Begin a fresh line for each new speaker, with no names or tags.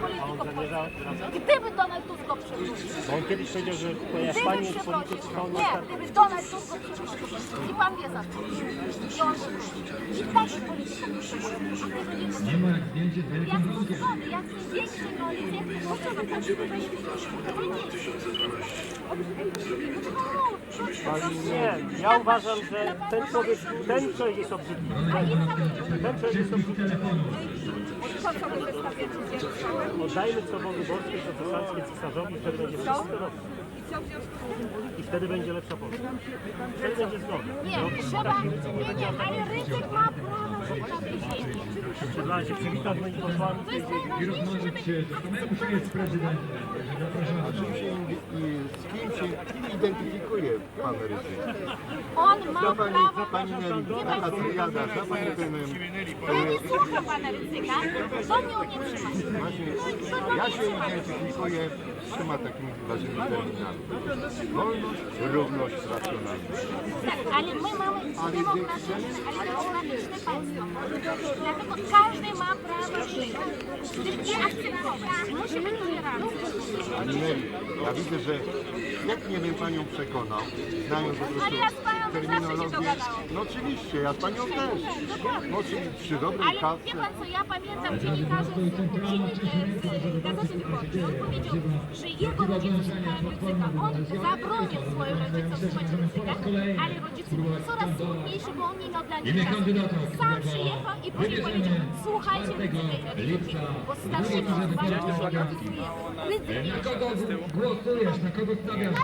polityką. Gdyby Donald Tusk go przywrócił,
Bo on kiedyś powiedział, że to jak
gdyby
pani jest
przywrócił,
polityk, to on
nie,
jest
gdyby Donald Tusk go przywrócił i pan wie za to, i on i tak polityką polskim. A tego nie
Nie
potrzeba.
ma jak zdjęcie z
Jak
wielkim
są
wrogiem.
zgody, jak
nie, ja uważam, że ten człowiek, ten człowiek jest obrzydliwy. Ten człowiek jest obrzydliwy. Oddajmy co Bogu Borskie, co cesarskie cesarzowi, wtedy będzie wszystko dobrze. I wtedy będzie lepsza Polska. Wtedy będzie zgoda.
Nie, trzeba, nie, nie, ale Rydzyk ma prawo ziemi.
Trzeba się przywitać
I
najważniejsze,
rozmawiać się, zastanawiać się z prezydentem. Zapraszamy.
Z kim się identyfikuje pan Rydzyk?
on ma
Zna pani,
prawo...
zna pani Neli, taka triada, zna pani ten...
Ja nie słucham pana Rydzyka, to mnie on nie trzyma.
Właśnie, ja się identyfikuję z trzema takimi ważnymi terminami. Wolność, równość, racjonalność.
Tak, ale my mamy demokratyczne, ale demokratyczne państwo. Dlatego każdy ma prawo żyć. Nie akceptować. Musi być tolerancja.
Pani Neli, ja widzę, że świetnie bym panią przekonał, znając po prostu
Ale ja z panią zawsze się
terminologię.
dogadałam.
No oczywiście, ja z panią też. No, czyli przy dobrej
Ale
kawce.
wie pan co, ja pamiętam dziennikarza z dziennik z Gazety Wyborczej. On powiedział, że jego rodzice słuchają ryzyka. On zabronił swoim rodzicom słuchać ale rodzice byli coraz smutniejsi, bo oni no dla nich
Imię
czas.
kandydata
Sam przyjechał i później powiedział, słuchajcie bo starszymy z wami
drugiego
ryzyka.
Na kogo głosujesz? Na kogo stawiasz?